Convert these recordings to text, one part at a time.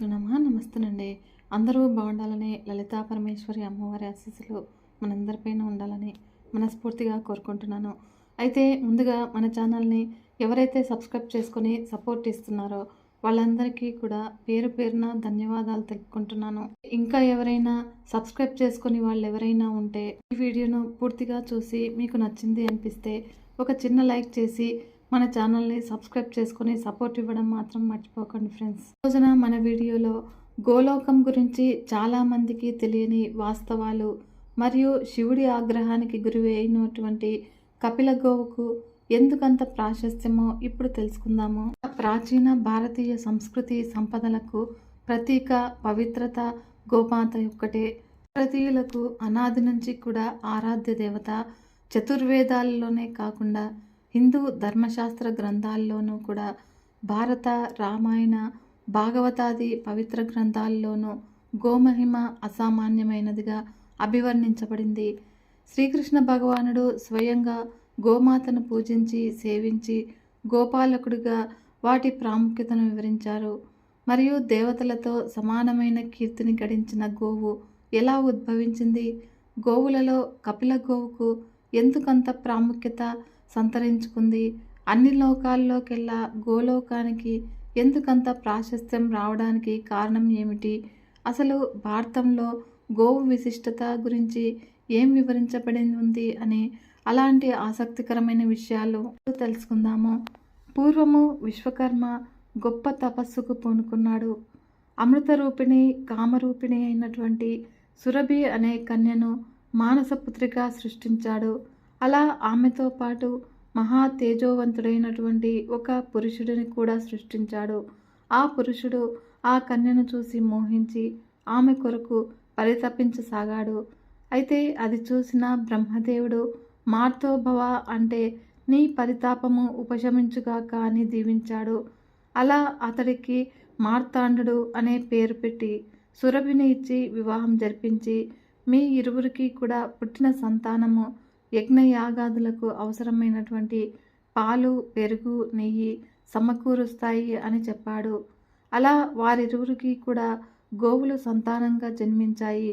శ్రీమాతృ నమ. నమస్తేనండి. అందరూ బాగుండాలని లలితా పరమేశ్వరి అమ్మవారి ఆశీస్సులు మనందరిపైన ఉండాలని మనస్ఫూర్తిగా కోరుకుంటున్నాను. అయితే ముందుగా మన ఛానల్ని ఎవరైతే సబ్స్క్రైబ్ చేసుకొని సపోర్ట్ ఇస్తున్నారో వాళ్ళందరికీ కూడా పేరు పేరున ధన్యవాదాలు తెలుపుకుంటున్నాను. ఇంకా ఎవరైనా సబ్స్క్రైబ్ చేసుకొని వాళ్ళు ఎవరైనా ఉంటే ఈ వీడియోను పూర్తిగా చూసి మీకు నచ్చింది అనిపిస్తే ఒక చిన్న లైక్ చేసి మన ఛానల్ని సబ్స్క్రైబ్ చేసుకొని సపోర్ట్ ఇవ్వడం మాత్రం మర్చిపోకండి ఫ్రెండ్స్. రోజున మన వీడియోలో గోలోకం గురించి చాలామందికి తెలియని వాస్తవాలు మరియు శివుడి ఆగ్రహానికి గురి అయినటువంటి కపిల గోవుకు ఎందుకంత ప్రాశస్త్యమో ఇప్పుడు తెలుసుకుందాము. ప్రాచీన భారతీయ సంస్కృతి సంపదలకు ప్రతీక పవిత్రత గోమాత ఒక్కటే. భారతీయులకు అనాది నుంచి కూడా ఆరాధ్య దేవత చతుర్వేదాలలోనే కాకుండా హిందూ ధర్మశాస్త్ర గ్రంథాల్లోనూ కూడా భారత రామాయణ భాగవతాది పవిత్ర గ్రంథాల్లోనూ గోమహిమ అసామాన్యమైనదిగా అభివర్ణించబడింది. శ్రీకృష్ణ భగవానుడు స్వయంగా గోమాతను పూజించి సేవించి గోపాలకుడిగా వాటి ప్రాముఖ్యతను వివరించారు. మరియు దేవతలతో సమానమైన కీర్తిని గడించిన గోవు ఎలా ఉద్భవించింది? గోవులలో కపిల గోవుకు ఎందుకంత ప్రాముఖ్యత? సంతరించుకుంది. అన్ని లోకాల్లోకెల్లా గోలోకానికి ఎందుకంత ప్రాశస్త్యం రావడానికి కారణం ఏమిటి? అసలు భారతంలో గోవు విశిష్టత గురించి ఏం వివరించబడింది ఉంది అని అలాంటి ఆసక్తికరమైన విషయాలు తెలుసుకుందాము. పూర్వము విశ్వకర్మ గొప్ప తపస్సుకు పూనుకున్నాడు. అమృత రూపిణి కామరూపిణి అయినటువంటి సురభి అనే కన్యను మానసపుత్రిగా సృష్టించాడు. అలా ఆమెతో పాటు మహా తేజోవంతుడైనటువంటి ఒక పురుషుడిని కూడా సృష్టించాడు. ఆ పురుషుడు ఆ కన్యను చూసి మోహించి ఆమె కొరకు పరితపించసాగాడు. అయితే అది చూసిన బ్రహ్మదేవుడు మార్తోభవ అంటే నీ పరితాపము ఉపశమించుగాక అని దీవించాడు. అలా అతడికి మార్తాండు అనే పేరు పెట్టి సురభిని ఇచ్చి వివాహం జరిపించి మీ ఇరువురికి కూడా పుట్టిన సంతానము యజ్ఞయాగాదులకు అవసరమైనటువంటి పాలు పెరుగు నెయ్యి సమకూరుస్తాయి అని చెప్పాడు. అలా వారిరువురికి కూడా గోవులు సంతానంగా జన్మించాయి.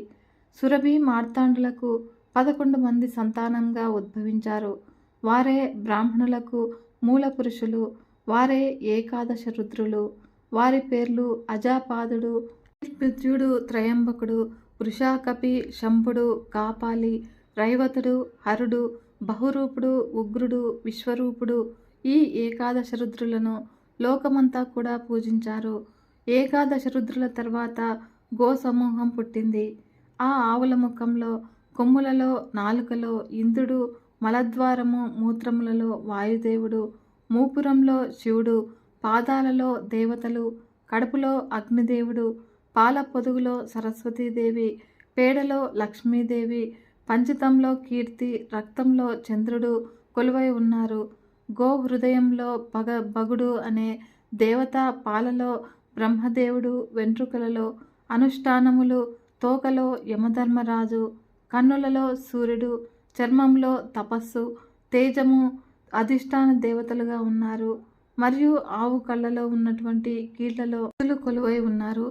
సురభి మార్తాండులకు పదకొండు మంది సంతానంగా ఉద్భవించారు. వారే బ్రాహ్మణులకు మూల పురుషులు వారే ఏకాదశ రుద్రులు వారి పేర్లు అజాపాదుడు త్రయంబకుడు వృషాకపి శంభుడు కాపాలి రైవతుడు హరుడు బహురూపుడు ఉగ్రుడు విశ్వరూపుడు ఈ ఏకాదశ రుద్రులను లోకమంతా కూడా పూజించారు. ఏకాదశ రుద్రుల తర్వాత గో సమూహం పుట్టింది. ఆ ఆవుల ముఖంలో కొమ్ములలో నాలుకలో ఇంద్రుడు మలద్వారము మూత్రములలో వాయుదేవుడు మూపురంలో శివుడు పాదాలలో దేవతలు కడుపులో అగ్నిదేవుడు పాల పొదుగులో సరస్వతీదేవి పేడలో లక్ష్మీదేవి పంచితంలో కీర్తి రక్తంలో చంద్రుడు కొలువై ఉన్నారు. గో హృదయంలో పగ బగుడు అనే దేవత పాలలో బ్రహ్మదేవుడు వెంట్రుకలలో అనుష్ఠానములు తోకలో యమధర్మరాజు కన్నులలో సూర్యుడు చర్మంలో తపస్సు తేజము అధిష్టాన దేవతలుగా ఉన్నారు. మరియు ఆవు కళ్ళలో ఉన్నటువంటి కీళ్ళలో కొలువై ఉన్నారు.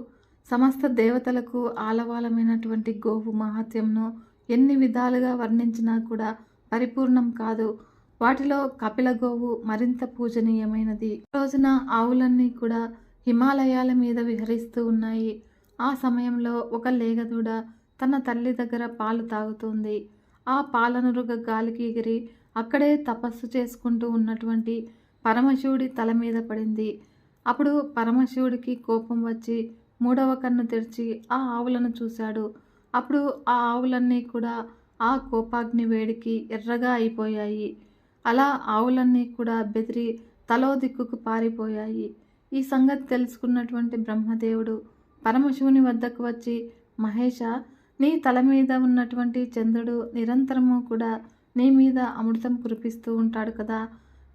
సమస్త దేవతలకు ఆలవాలమైనటువంటి గోవు మహాత్యంను ఎన్ని విధాలుగా వర్ణించినా కూడా పరిపూర్ణం కాదు. వాటిలో కపిల గోవు మరింత పూజనీయమైనది. రోజున ఆవులన్నీ కూడా హిమాలయాల మీద విహరిస్తూ ఉన్నాయి. ఆ సమయంలో ఒక లేగదూడ తన తల్లి దగ్గర పాలు తాగుతుంది. ఆ పాలనురుగ గాలికి ఎగిరి అక్కడే తపస్సు చేసుకుంటూ ఉన్నటువంటి పరమశివుడి తల మీద పడింది. అప్పుడు పరమశివుడికి కోపం వచ్చి మూడవ కన్ను తెరిచి ఆ ఆవులను చూశాడు. అప్పుడు ఆ ఆవులన్నీ కూడా ఆ కోపాగ్ని వేడికి ఎర్రగా అయిపోయాయి. అలా ఆవులన్నీ కూడా బెదిరి తలో దిక్కుకు పారిపోయాయి. ఈ సంగతి తెలుసుకున్నటువంటి బ్రహ్మదేవుడు పరమశివుని వద్దకు వచ్చి మహేష నీ తల మీద ఉన్నటువంటి చంద్రుడు నిరంతరము కూడా నీ మీద అమృతం కురిపిస్తూ ఉంటాడు కదా.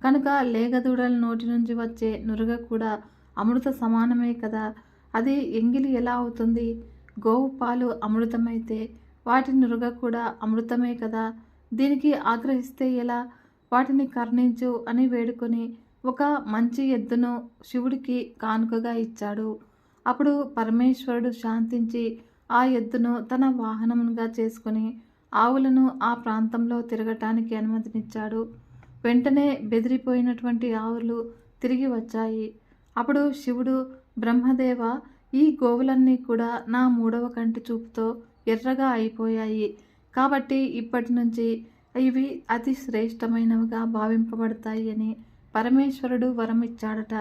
కనుక లేగదూడల నోటి నుంచి వచ్చే నురుగ కూడా అమృత సమానమే కదా. అది ఎంగిలి ఎలా అవుతుంది? గోవు పాలు అమృతమైతే వాటి నురుగ కూడా అమృతమే కదా. దీనికి ఆగ్రహిస్తే ఎలా? వాటిని కర్ణించు అని వేడుకొని ఒక మంచి ఎద్దును శివుడికి కానుకగా ఇచ్చాడు. అప్పుడు పరమేశ్వరుడు శాంతించి ఆ ఎద్దును తన వాహనముగా చేసుకుని ఆవులను ఆ ప్రాంతంలో తిరగటానికి అనుమతినిచ్చాడు. వెంటనే బెదిరిపోయినటువంటి ఆవులు తిరిగి వచ్చాయి. అప్పుడు శివుడు బ్రహ్మదేవ ఈ గోవులన్నీ కూడా నా మూడవ కంటి చూపుతో ఎర్రగా అయిపోయాయి. కాబట్టి ఇప్పటి నుంచి ఇవి అతి శ్రేష్టమైనవిగా భావింపబడతాయి అని పరమేశ్వరుడు వరం ఇచ్చాడట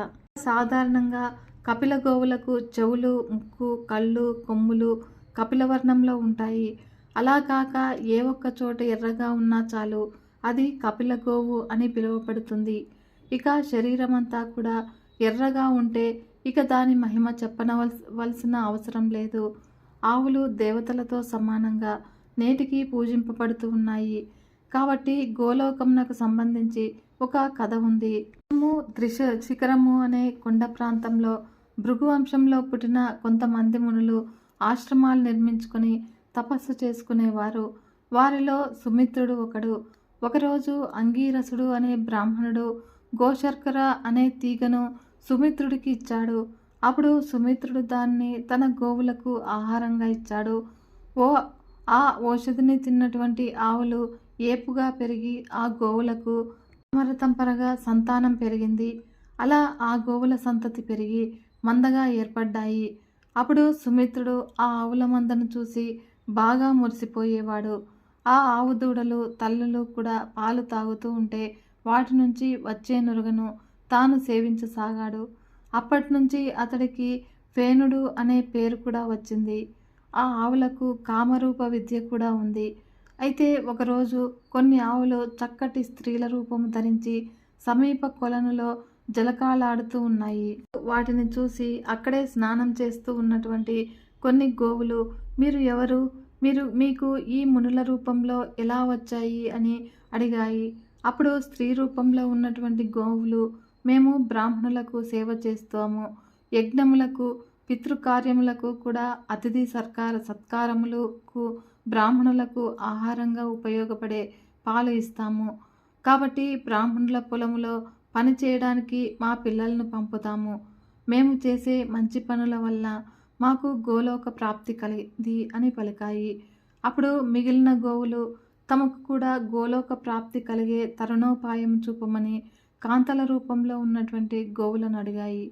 సాధారణంగా కపిల గోవులకు చెవులు ముక్కు కళ్ళు కొమ్ములు కపిలవర్ణంలో ఉంటాయి. అలా కాక ఏ ఒక్క చోట ఎర్రగా ఉన్నా చాలు అది కపిల గోవు అని పిలువబడుతుంది. ఇక శరీరం అంతా కూడా ఎర్రగా ఉంటే ఇక దాని మహిమ చెప్పనవలసిన అవసరం లేదు. ఆవులు దేవతలతో సమానంగా నేటికి పూజింపబడుతూ ఉన్నాయి. కాబట్టి గోలోకంనకు సంబంధించి ఒక కథ ఉంది. మేము శిఖరము అనే కొండ ప్రాంతంలో భృగు వంశంలో పుట్టిన కొంతమంది మునులు ఆశ్రమాలు నిర్మించుకొని తపస్సు చేసుకునేవారు. వారిలో సుమిత్రుడు ఒకడు. ఒకరోజు అంగీరసుడు అనే బ్రాహ్మణుడు గోశర్కర అనే తీగను సుమిత్రుడికి ఇచ్చాడు. అప్పుడు సుమిత్రుడు దాన్ని తన గోవులకు ఆహారంగా ఇచ్చాడు. ఓ ఆ ఔషధిని తిన్నటువంటి ఆవులు ఏపుగా పెరిగి ఆ గోవులకు అమరతంపరగా సంతానం పెరిగింది. అలా ఆ గోవుల సంతతి పెరిగి మందగా ఏర్పడ్డాయి. అప్పుడు సుమిత్రుడు ఆ ఆవుల మందను చూసి బాగా మురిసిపోయేవాడు. ఆ ఆవు దూడలు తల్లులు కూడా పాలు తాగుతూ ఉంటే వాటి నుంచి వచ్చే నురుగను తాను సేవించసాగాడు. అప్పటి నుంచి అతడికి ఫేనుడు అనే పేరు కూడా వచ్చింది. ఆ ఆవులకు కామరూప విద్య కూడా ఉంది. అయితే ఒకరోజు కొన్ని ఆవులు చక్కటి స్త్రీల రూపం ధరించి సమీప కొలనులో జలకాలాడుతూ ఉన్నాయి. వాటిని చూసి అక్కడే స్నానం చేస్తూ ఉన్నటువంటి కొన్ని గోవులు మీరు ఎవరు? మీరు మీకు ఈ మునుల రూపంలో ఎలా వచ్చాయి? అని అడిగాయి. అప్పుడు స్త్రీ రూపంలో ఉన్నటువంటి గోవులు మేము బ్రాహ్మణులకు సేవ చేస్తాము. యజ్ఞములకు పితృకార్యములకు కూడా అతిథి సర్కార సత్కారములకు బ్రాహ్మణులకు ఆహారంగా ఉపయోగపడే పాలు ఇస్తాము. కాబట్టి బ్రాహ్మణుల పొలములో పని చేయడానికి మా పిల్లలను పంపుతాము. మేము చేసే మంచి పనుల వల్ల మాకు గోలోక ప్రాప్తి కలిగింది అని పలికాయి. అప్పుడు మిగిలిన గోవులు తమకు కూడా గోలోక ప్రాప్తి కలిగే తరుణోపాయం చూపమని కాంతల రూపంలో ఉన్నటువంటి గోవులను అడిగాయి.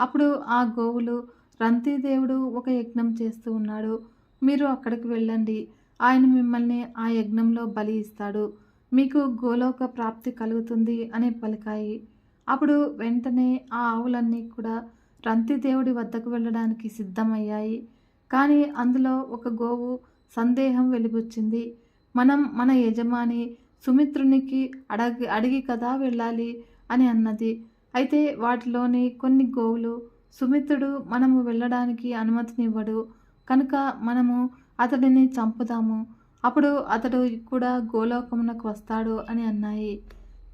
అప్పుడు ఆ గోవులు రంతిదేవుడు ఒక యజ్ఞం చేస్తూ ఉన్నాడు. మీరు అక్కడికి వెళ్ళండి. ఆయన మిమ్మల్ని ఆ యజ్ఞంలో బలి ఇస్తాడు. మీకు గోలోక ప్రాప్తి కలుగుతుంది అని పలికాయి. అప్పుడు వెంటనే ఆ ఆవులన్నీ కూడా రంతిదేవుడి వద్దకు వెళ్ళడానికి సిద్ధమయ్యాయి. కానీ అందులో ఒక గోవు సందేహం వెలిబుచ్చింది. మనం మన యజమాని సుమిత్రునికి అడగి అడిగి కదా వెళ్ళాలి అని అన్నది. అయితే వాటిలోని కొన్ని గోవులు సుమిత్రుడు మనము వెళ్ళడానికి అనుమతినివ్వడు. కనుక మనము అతడిని చంపుదాము. అప్పుడు అతడు కూడా గోలోకమునకు వస్తాడు అని అన్నాయి.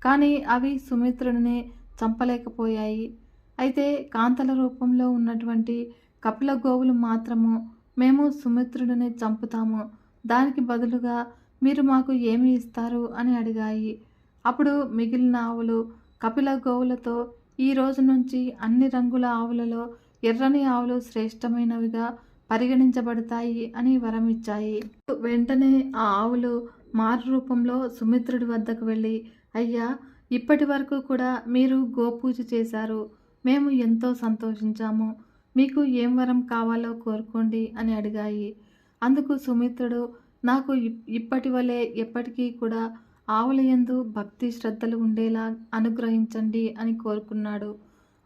కానీ అవి సుమిత్రుడిని చంపలేకపోయాయి. అయితే కాంతల రూపంలో ఉన్నటువంటి కపిల గోవులు మాత్రము మేము సుమిత్రుడిని చంపుతాము. దానికి బదులుగా మీరు మాకు ఏమి ఇస్తారు? అని అడిగాయి. అప్పుడు మిగిలిన ఆవులు కపిల గోవులతో ఈ రోజు నుంచి అన్ని రంగుల ఆవులలో ఎర్రని ఆవులు శ్రేష్టమైనవిగా పరిగణించబడతాయి అని వరం ఇచ్చాయి. వెంటనే ఆ ఆవులు మారు రూపంలో సుమిత్రుడి వద్దకు వెళ్ళి అయ్యా ఇప్పటి వరకు కూడా మీరు గోపూజ చేశారు. మేము ఎంతో సంతోషించాము. మీకు ఏం వరం కావాలో కోరుకోండి అని అడిగాయి. అందుకు సుమిత్రుడు నాకు ఇప్- ఇప్పటి వలె ఎప్పటికీ కూడా ఆవుల యందు భక్తి శ్రద్ధలు ఉండేలా అనుగ్రహించండి అని కోరుకున్నాడు.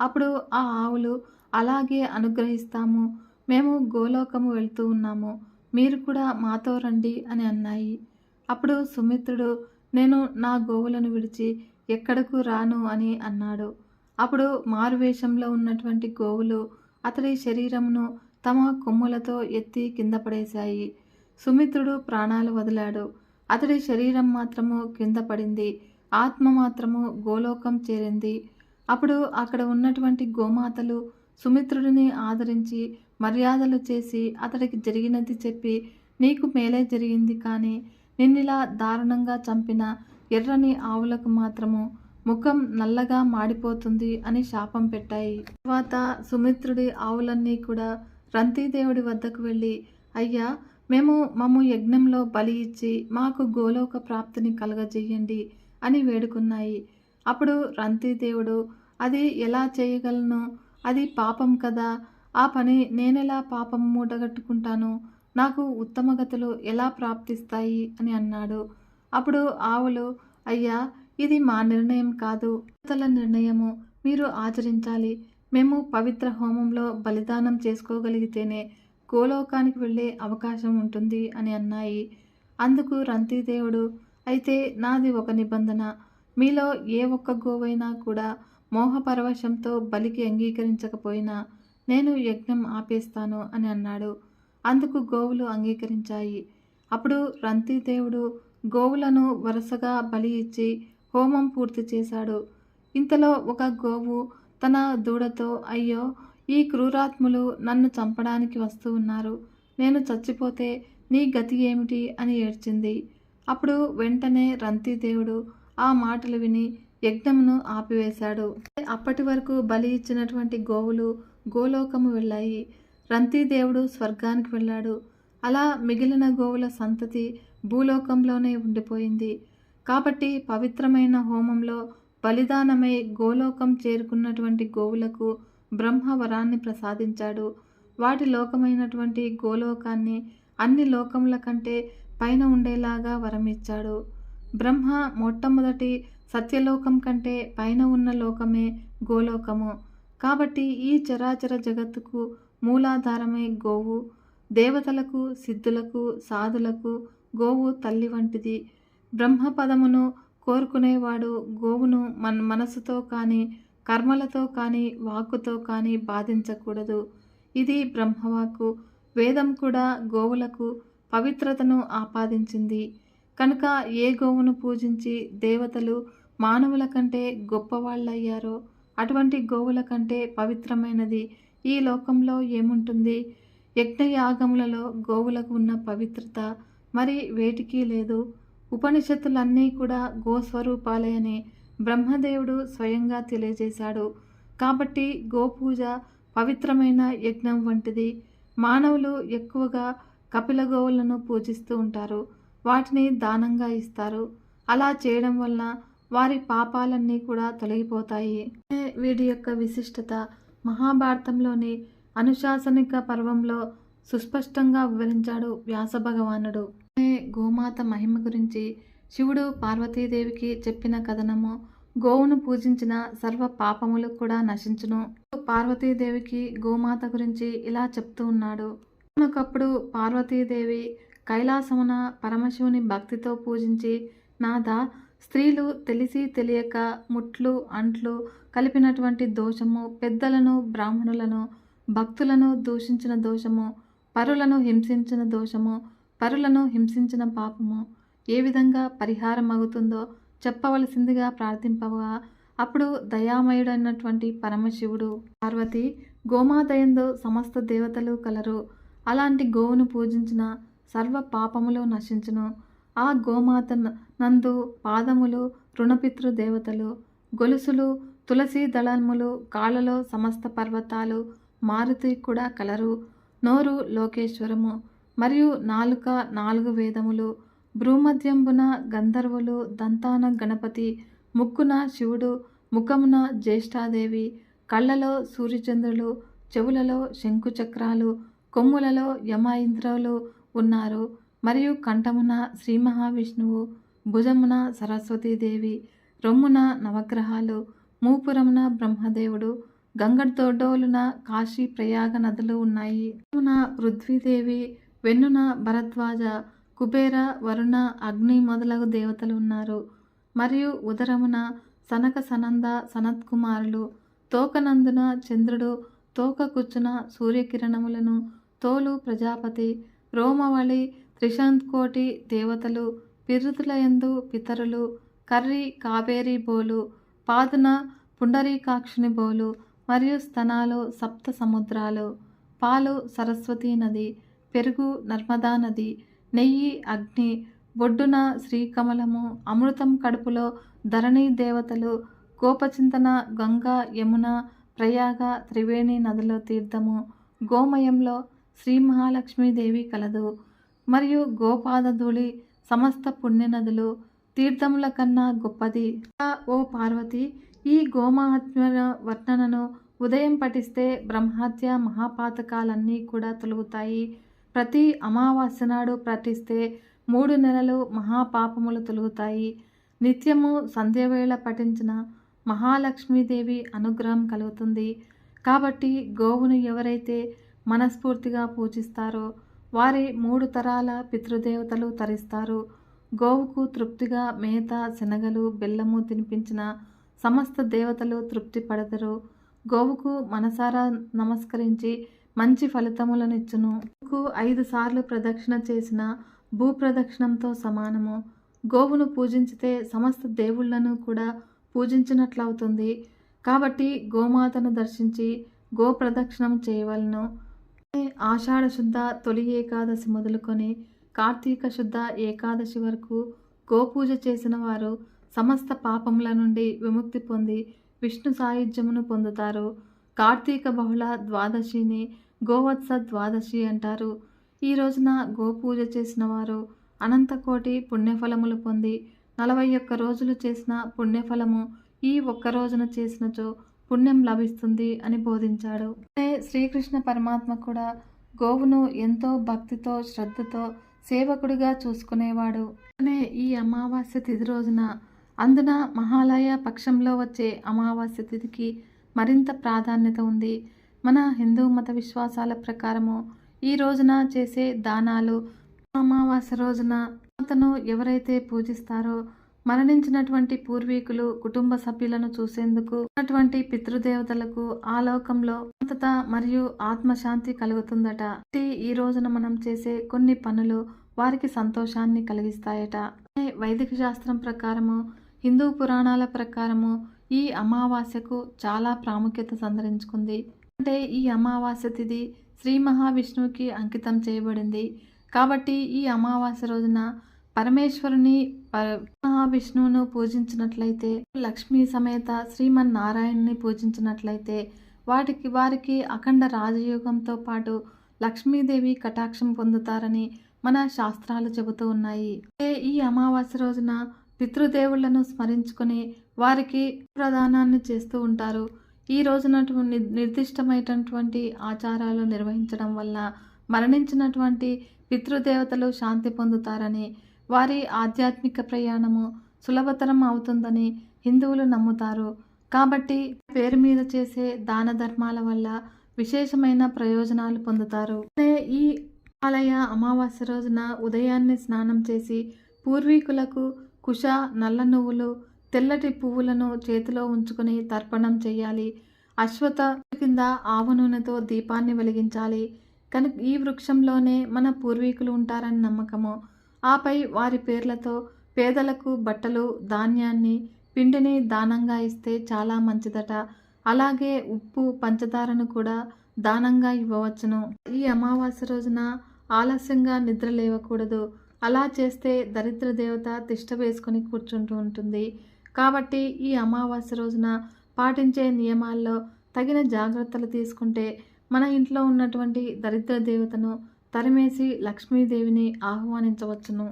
అప్పుడు ఆ ఆవులు అలాగే అనుగ్రహిస్తాము. మేము గోలోకము వెళ్తూ ఉన్నాము. మీరు కూడా మాతో రండి అని అన్నాయి. అప్పుడు సుమిత్రుడు నేను నా గోవులను విడిచి ఎక్కడకు రాను అని అన్నాడు. అప్పుడు మారువేషంలో ఉన్నటువంటి గోవులు అతడి శరీరమును తమ కొమ్ములతో ఎత్తి కింద పడేశాయి. సుమిత్రుడు ప్రాణాలు వదిలాడు. అతడి శరీరం మాత్రము కింద పడింది. ఆత్మ మాత్రము గోలోకం చేరింది. అప్పుడు అక్కడ ఉన్నటువంటి గోమాతలు సుమిత్రుడిని ఆదరించి మర్యాదలు చేసి అతడికి జరిగినది చెప్పి నీకు మేలే జరిగింది కానీ నిన్నిలా దారుణంగా చంపిన ఎర్రని ఆవులకు మాత్రము ముఖం నల్లగా మాడిపోతుంది అని శాపం పెట్టాయి. తర్వాత సుమిత్రుడి ఆవులన్నీ కూడా రంతిదేవుడి వద్దకు వెళ్ళి అయ్యా మేము మమ్ము యజ్ఞంలో బలి ఇచ్చి మాకు గోలోక ప్రాప్తిని కలగజేయండి అని వేడుకున్నాయి. అప్పుడు రంతిదేవుడు అది ఎలా చేయగలను? అది పాపం కదా. ఆ పని నేనెలా పాపం మూటగట్టుకుంటాను? నాకు ఉత్తమ గతులు ఎలా ప్రాప్తిస్తాయి? అని అన్నాడు. అప్పుడు ఆవులు అయ్యా ఇది మా నిర్ణయం కాదు. తల నిర్ణయము మీరు ఆచరించాలి. మేము పవిత్ర హోమంలో బలిదానం చేసుకోగలిగితేనే గోలోకానికి వెళ్ళే అవకాశం ఉంటుంది అని అన్నాయి. అందుకు రంతిదేవుడు అయితే నాది ఒక నిబంధన. మీలో ఏ ఒక్క గోవైనా కూడా మోహపరవశంతో బలికి అంగీకరించకపోయినా నేను యజ్ఞం ఆపేస్తాను అని అన్నాడు. అందుకు గోవులు అంగీకరించాయి. అప్పుడు రంతిదేవుడు గోవులను వరుసగా బలి ఇచ్చి హోమం పూర్తి చేశాడు. ఇంతలో ఒక గోవు తన దూడతో అయ్యో ఈ క్రూరాత్ములు నన్ను చంపడానికి వస్తూ ఉన్నారు. నేను చచ్చిపోతే నీ గతి ఏమిటి? అని ఏడ్చింది. అప్పుడు వెంటనే రంతిదేవుడు ఆ మాటలు విని యజ్ఞమును ఆపివేశాడు. అప్పటి వరకు బలి ఇచ్చినటువంటి గోవులు గోలోకము వెళ్ళాయి. రంతిదేవుడు స్వర్గానికి వెళ్ళాడు. అలా మిగిలిన గోవుల సంతతి భూలోకంలోనే ఉండిపోయింది. కాబట్టి పవిత్రమైన హోమంలో బలిదానమై గోలోకం చేరుకున్నటువంటి గోవులకు బ్రహ్మ వరాన్ని ప్రసాదించాడు. వాటి లోకమైనటువంటి గోలోకాన్ని అన్ని లోకముల కంటే పైన ఉండేలాగా వరమిచ్చాడు. బ్రహ్మ మొట్టమొదటి సత్యలోకం కంటే పైన ఉన్న లోకమే గోలోకము. కాబట్టి ఈ చరాచర జగత్తుకు మూలాధారమే గోవు. దేవతలకు సిద్ధులకు సాధులకు గోవు తల్లి వంటిది. బ్రహ్మపదమును కోరుకునేవాడు గోవును మన మనసుతో కానీ కర్మలతో కానీ వాక్కుతో కానీ బాధించకూడదు. ఇది బ్రహ్మవాక్కు వేదం కూడా గోవులకు పవిత్రతను ఆపాదించింది. కనుక ఏ గోవును పూజించి దేవతలు మానవుల కంటే గొప్పవాళ్ళయ్యారో అటువంటి గోవుల కంటే పవిత్రమైనది ఈ లోకంలో ఏముంటుంది? యజ్ఞయాగములలో గోవులకు ఉన్న పవిత్రత మరి వేటికి లేదు. ఉపనిషత్తులన్నీ కూడా గోస్వరూపాలే అనే బ్రహ్మదేవుడు స్వయంగా తెలియజేశాడు. కాబట్టి గోపూజ పవిత్రమైన యజ్ఞం వంటిది. మానవులు ఎక్కువగా కపిల గోవులను పూజిస్తూ ఉంటారు. వాటిని దానంగా ఇస్తారు. అలా చేయడం వలన వారి పాపాలన్నీ కూడా తొలగిపోతాయి. వీడి యొక్క విశిష్టత. మహాభారతంలోని అనుశాసనిక పర్వంలో సుస్పష్టంగా వివరించాడు వ్యాస భగవానుడు. గోమాత మహిమ గురించి శివుడు పార్వతీదేవికి చెప్పిన కథనము గోవును పూజించిన సర్వ పాపములు కూడా నశించును. పార్వతీదేవికి గోమాత గురించి ఇలా చెప్తూ ఉన్నాడు. ఒకప్పుడు పార్వతీదేవి కైలాసమున పరమశివుని భక్తితో పూజించి నాథ స్త్రీలు తెలిసి తెలియక ముట్లు అంట్లు కలిపినటువంటి దోషము పెద్దలను బ్రాహ్మణులను భక్తులను దూషించిన దోషము పరులను హింసించిన దోషము పరులను హింసించిన పాపము ఏ విధంగా పరిహారం అవుతుందో చెప్పవలసిందిగా ప్రార్థింపగా అప్పుడు దయామయుడైనటువంటి పరమశివుడు పార్వతి గోమాదయందు సమస్త దేవతలు కలరు. అలాంటి గోవును పూజించిన సర్వ పాపములు నశించును. ఆ గోమాత నందు పాదములు రుణపితృ దేవతలు గొలుసులు తులసి దళములు కాళ్ళలో సమస్త పర్వతాలు మారుతి కూడా కలరు. నోరు లోకేశ్వరము మరియు నాలుక నాలుగు వేదములు భ్రూమధ్యంబున గంధర్వులు దంతాన గణపతి ముక్కున శివుడు ముఖమున జ్యేష్ఠాదేవి కళ్ళలో సూర్యచంద్రులు చెవులలో శంకుచక్రాలు కొమ్ములలో యమాయింద్రులు ఉన్నారు. మరియు కంఠమున శ్రీ మహావిష్ణువు భుజమున సరస్వతీదేవి రొమ్మున నవగ్రహాలు మూపురమున బ్రహ్మదేవుడు గంగడ్దొడ్డోలున కాశీ ప్రయాగ నదులు ఉన్నాయి. పృథ్వీదేవి వెన్నున భరద్వాజ కుబేర వరుణ అగ్ని మొదలగు దేవతలు ఉన్నారు. మరియు ఉదరమున సనక సనంద సనత్కుమారులు తోకనందున చంద్రుడు తోక కూర్చున సూర్యకిరణములను తోలు ప్రజాపతి రోమవళి త్రిశంత్కోటి దేవతలు పిరుతులయందు పితరులు కర్రి కావేరి బోలు పాదున పుండరీకాక్షుని బోలు మరియు స్తనాలు సప్త సముద్రాలు పాలు సరస్వతీ నది పెరుగు నర్మదా నది నెయ్యి అగ్ని బొడ్డున శ్రీకమలము అమృతం కడుపులో ధరణి దేవతలు గోపచింతన గంగా యమున ప్రయాగ త్రివేణి నదిలో తీర్థము గోమయంలో శ్రీ మహాలక్ష్మీదేవి కలదు. మరియు గోపాదధూళి సమస్త పుణ్యనదులు తీర్థముల కన్నా గొప్పది. ఓ పార్వతి ఈ గోమహాత్మ్య వర్ణనను ఉదయం పఠిస్తే బ్రహ్మహత్య మహాపాతకాలన్నీ కూడా తొలుగుతాయి. ప్రతి అమావాస్య నాడు పఠిస్తే మూడు నెలలు మహాపాపములు తొలుగుతాయి. నిత్యము సంధ్యవేళ పఠించిన మహాలక్ష్మీదేవి అనుగ్రహం కలుగుతుంది. కాబట్టి గోవును ఎవరైతే మనస్ఫూర్తిగా పూజిస్తారో వారి మూడు తరాల పితృదేవతలు తరిస్తారు. గోవుకు తృప్తిగా మేత శనగలు బెల్లము తినిపించిన సమస్త దేవతలు తృప్తి పడదరు గోవుకు మనసారా నమస్కరించి మంచి ఫలితములనిచ్చును గోవుకు ఐదు సార్లు ప్రదక్షిణ చేసిన భూప్రదక్షిణంతో సమానము. గోవును పూజించితే సమస్త దేవుళ్ళను కూడా పూజించినట్లవుతుంది. కాబట్టి గోమాతను దర్శించి గో ప్రదక్షిణం చేయవలను ఆషాఢ శుద్ధ తొలి ఏకాదశి మొదలుకొని కార్తీక శుద్ధ ఏకాదశి వరకు గోపూజ చేసిన వారు సమస్త పాపముల నుండి విముక్తి పొంది విష్ణు సాయుధ్యమును పొందుతారు. కార్తీక బహుళ ద్వాదశిని గోవత్స ద్వాదశి అంటారు. ఈ రోజున గోపూజ చేసిన వారు అనంతకోటి పుణ్యఫలములు పొంది నలభై ఒక్క రోజులు చేసిన పుణ్యఫలము ఈ ఒక్క రోజున చేసినచో పుణ్యం లభిస్తుంది అని బోధించాడు. శ్రీకృష్ణ పరమాత్మ కూడా గోవును ఎంతో భక్తితో శ్రద్ధతో సేవకుడిగా చూసుకునేవాడు. అనే ఈ అమావాస్య తిథి రోజున అందున మహాలయ పక్షంలో వచ్చే అమావాస్య తిథికి మరింత ప్రాధాన్యత ఉంది. మన హిందూ మత విశ్వాసాల ప్రకారము ఈ రోజున చేసే దానాలు అమావాస్య రోజున అతను ఎవరైతే పూజిస్తారో మరణించినటువంటి పూర్వీకులు కుటుంబ సభ్యులను చూసేందుకు ఉన్నటువంటి పితృదేవతలకు ఆ లోకంలో శాంతత మరియు ఆత్మశాంతి కలుగుతుందట. ఈ రోజున మనం చేసే కొన్ని పనులు వారికి సంతోషాన్ని కలిగిస్తాయట. వైదిక శాస్త్రం ప్రకారము హిందూ పురాణాల ప్రకారము ఈ అమావాస్యకు చాలా ప్రాముఖ్యత సంతరించుకుంది. అంటే ఈ అమావాస్య తిథి శ్రీ మహావిష్ణువుకి అంకితం చేయబడింది. కాబట్టి ఈ అమావాస్య రోజున పరమేశ్వరుని మహావిష్ణువును పూజించినట్లయితే లక్ష్మీ సమేత శ్రీమన్నారాయణని పూజించినట్లయితే వాటికి వారికి అఖండ రాజయోగంతో పాటు లక్ష్మీదేవి కటాక్షం పొందుతారని మన శాస్త్రాలు చెబుతూ ఉన్నాయి. ఈ అమావాస్య రోజున పితృదేవులను స్మరించుకొని వారికి ప్రదానాన్ని చేస్తూ ఉంటారు. ఈ రోజున నిర్దిష్టమైనటువంటి ఆచారాలు నిర్వహించడం వల్ల మరణించినటువంటి పితృదేవతలు శాంతి పొందుతారని వారి ఆధ్యాత్మిక ప్రయాణము సులభతరం అవుతుందని హిందువులు నమ్ముతారు. కాబట్టి పేరు మీద చేసే దాన ధర్మాల వల్ల విశేషమైన ప్రయోజనాలు పొందుతారు. ఈ ఆలయ అమావాస్య రోజున ఉదయాన్నే స్నానం చేసి పూర్వీకులకు కుష నల్ల నువ్వులు తెల్లటి పువ్వులను చేతిలో ఉంచుకొని తర్పణం చేయాలి. అశ్వత కింద ఆవు నూనెతో దీపాన్ని వెలిగించాలి. కనుక ఈ వృక్షంలోనే మన పూర్వీకులు ఉంటారని నమ్మకము. ఆపై వారి పేర్లతో పేదలకు బట్టలు ధాన్యాన్ని పిండిని దానంగా ఇస్తే చాలా మంచిదట. అలాగే ఉప్పు పంచదారను కూడా దానంగా ఇవ్వవచ్చును. ఈ అమావాస్య రోజున ఆలస్యంగా నిద్ర లేవకూడదు. అలా చేస్తే దరిద్ర దేవత తిష్ట వేసుకొని కూర్చుంటూ ఉంటుంది. కాబట్టి ఈ అమావాస్య రోజున పాటించే నియమాల్లో తగిన జాగ్రత్తలు తీసుకుంటే మన ఇంట్లో ఉన్నటువంటి దరిద్ర దేవతను తరిమేసి లక్ష్మీదేవిని ఆహ్వానించవచ్చును.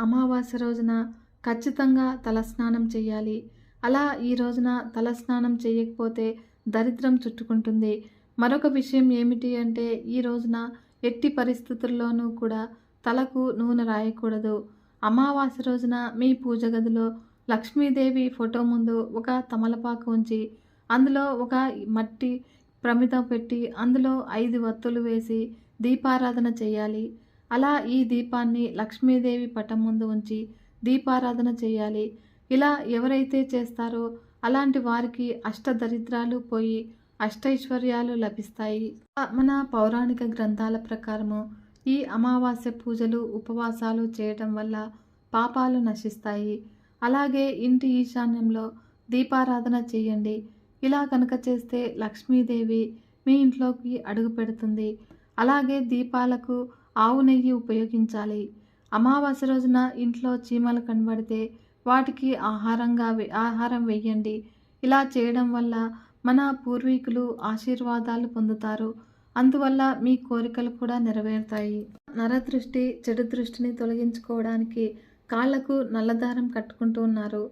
అమావాస్య రోజున ఖచ్చితంగా తలస్నానం చేయాలి. అలా ఈ రోజున తలస్నానం చేయకపోతే దరిద్రం చుట్టుకుంటుంది. మరొక విషయం ఏమిటి అంటే ఈ రోజున ఎట్టి పరిస్థితుల్లోనూ కూడా తలకు నూనె రాయకూడదు. అమావాస్య రోజున మీ పూజ గదిలో లక్ష్మీదేవి ఫోటో ముందు ఒక తమలపాకు ఉంచి అందులో ఒక మట్టి ప్రమిత పెట్టి అందులో ఐదు వత్తులు వేసి దీపారాధన చేయాలి. అలా ఈ దీపాన్ని లక్ష్మీదేవి పటం ముందు ఉంచి దీపారాధన చేయాలి. ఇలా ఎవరైతే చేస్తారో అలాంటి వారికి అష్టదరిద్రాలు పోయి అష్టైశ్వర్యాలు లభిస్తాయి. మన పౌరాణిక గ్రంథాల ప్రకారము ఈ అమావాస్య పూజలు ఉపవాసాలు చేయటం వల్ల పాపాలు నశిస్తాయి. అలాగే ఇంటి ఈశాన్యంలో దీపారాధన చేయండి. ఇలా కనుక చేస్తే లక్ష్మీదేవి మీ ఇంట్లోకి అడుగు పెడుతుంది. అలాగే దీపాలకు ఆవు నెయ్యి ఉపయోగించాలి. అమావాస్య రోజున ఇంట్లో చీమలు కనబడితే వాటికి ఆహారంగా ఆహారం వేయండి. ఇలా చేయడం వల్ల మన పూర్వీకులు ఆశీర్వాదాలు పొందుతారు. అందువల్ల మీ కోరికలు కూడా నెరవేరుతాయి. నరదృష్టి చెడు దృష్టిని తొలగించుకోవడానికి కాళ్ళకు నల్ల దారం కట్టుకుంటూ ఉన్నారు.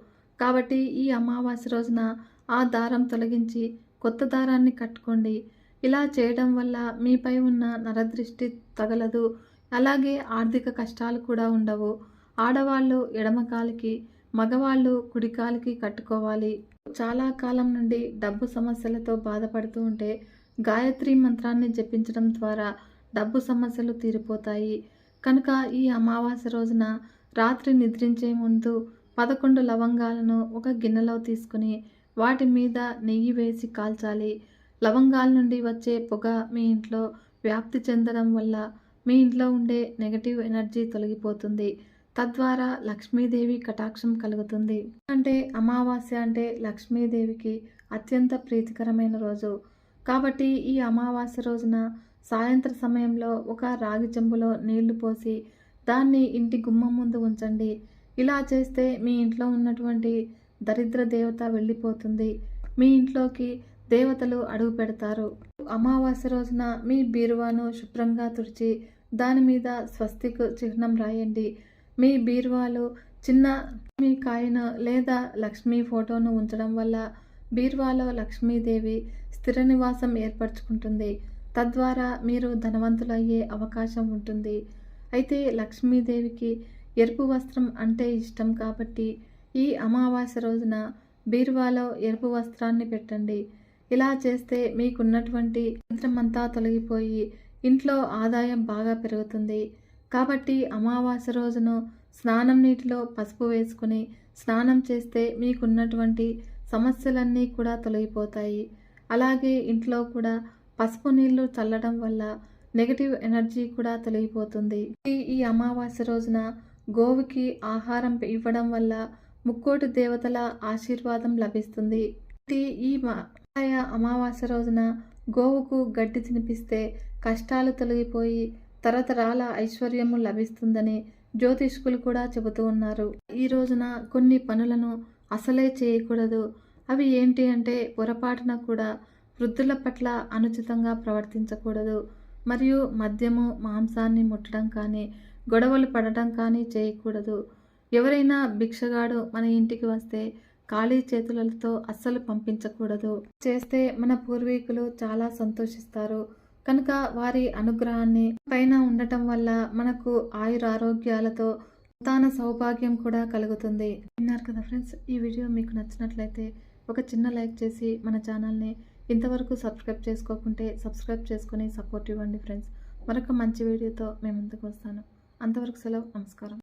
కాబట్టి ఈ అమావాస్య రోజున ఆ దారం తొలగించి కొత్త దారాన్ని కట్టుకోండి. ఇలా చేయడం వల్ల మీపై ఉన్న నరదృష్టి తగలదు. అలాగే ఆర్థిక కష్టాలు కూడా ఉండవు. ఆడవాళ్ళు ఎడమకాలికి మగవాళ్ళు కుడికాలికి కట్టుకోవాలి. చాలా కాలం నుండి డబ్బు సమస్యలతో బాధపడుతూ ఉంటే గాయత్రి మంత్రాన్ని జపించడం ద్వారా డబ్బు సమస్యలు తీరిపోతాయి. కనుక ఈ అమావాస్య రోజున రాత్రి నిద్రించే ముందు పదకొండు లవంగాలను ఒక గిన్నెలో తీసుకుని వాటి మీద నెయ్యి వేసి కాల్చాలి. లవంగాల నుండి వచ్చే పొగ మీ ఇంట్లో వ్యాప్తి చెందడం వల్ల మీ ఇంట్లో ఉండే నెగటివ్ ఎనర్జీ తొలగిపోతుంది. తద్వారా లక్ష్మీదేవి కటాక్షం కలుగుతుంది. అంటే అమావాస్య అంటే లక్ష్మీదేవికి అత్యంత ప్రీతికరమైన రోజు. కాబట్టి ఈ అమావాస్య రోజున సాయంత్ర సమయంలో ఒక రాగి చెంబులో నీళ్ళు పోసి దాన్ని ఇంటి గుమ్మం ముందు ఉంచండి. ఇలా చేస్తే మీ ఇంట్లో ఉన్నటువంటి దరిద్ర దేవత వెళ్ళిపోతుంది. మీ ఇంట్లోకి దేవతలు అడుగు పెడతారు. అమావాస్య రోజున మీ బీరువాను శుభ్రంగా తుడిచి దాని మీద స్వస్తికు చిహ్నం రాయండి. మీ బీరువాలు చిన్న మీ కాయను లేదా లక్ష్మీ ఫోటోను ఉంచడం వల్ల బీరువాలో లక్ష్మీదేవి స్థిర నివాసం ఏర్పరచుకుంటుంది. తద్వారా మీరు ధనవంతులయ్యే అవకాశం ఉంటుంది. అయితే లక్ష్మీదేవికి ఎరుపు వస్త్రం అంటే ఇష్టం కాబట్టి ఈ అమావాస్య రోజున బీరువాలో ఎరుపు వస్త్రాన్ని పెట్టండి. ఇలా చేస్తే మీకున్నటువంటి అంతా తొలగిపోయి ఇంట్లో ఆదాయం బాగా పెరుగుతుంది. కాబట్టి అమావాస్య రోజును స్నానం నీటిలో పసుపు వేసుకుని స్నానం చేస్తే మీకున్నటువంటి సమస్యలన్నీ కూడా తొలగిపోతాయి. అలాగే ఇంట్లో కూడా పసుపు నీళ్ళు చల్లడం వల్ల నెగటివ్ ఎనర్జీ కూడా తొలగిపోతుంది. ఈ- ఈ అమావాస్య రోజున గోవుకి ఆహారం ఇవ్వడం వల్ల ముక్కోటి దేవతల ఆశీర్వాదం లభిస్తుంది. ఈ- ఈ అమావాస్య రోజున గోవుకు గడ్డి తినిపిస్తే కష్టాలు తొలగిపోయి తరతరాల ఐశ్వర్యము లభిస్తుందని జ్యోతిష్కులు కూడా చెబుతూ ఉన్నారు. ఈ రోజున కొన్ని పనులను అసలే చేయకూడదు. అవి ఏంటి అంటే పొరపాటున కూడా వృద్ధుల పట్ల అనుచితంగా ప్రవర్తించకూడదు. మరియు మద్యము మాంసాన్ని ముట్టడం కానీ గొడవలు పడటం కానీ చేయకూడదు. ఎవరైనా భిక్షగాడు మన ఇంటికి వస్తే ఖాళీ చేతులతో అస్సలు పంపించకూడదు. చేస్తే మన పూర్వీకులు చాలా సంతోషిస్తారు. కనుక వారి అనుగ్రహాన్ని పైన ఉండటం వల్ల మనకు ఆయురారోగ్యాలతో సంతాన సౌభాగ్యం కూడా కలుగుతుంది. విన్నారు కదా ఫ్రెండ్స్ ఈ వీడియో మీకు నచ్చినట్లయితే ఒక చిన్న లైక్ చేసి మన ఛానల్ని ఇంతవరకు సబ్స్క్రైబ్ చేసుకోకుంటే సబ్స్క్రైబ్ చేసుకుని సపోర్ట్ ఇవ్వండి ఫ్రెండ్స్. మరొక మంచి వీడియోతో మేము ముందుకు వస్తాను. అంతవరకు సెలవు. నమస్కారం.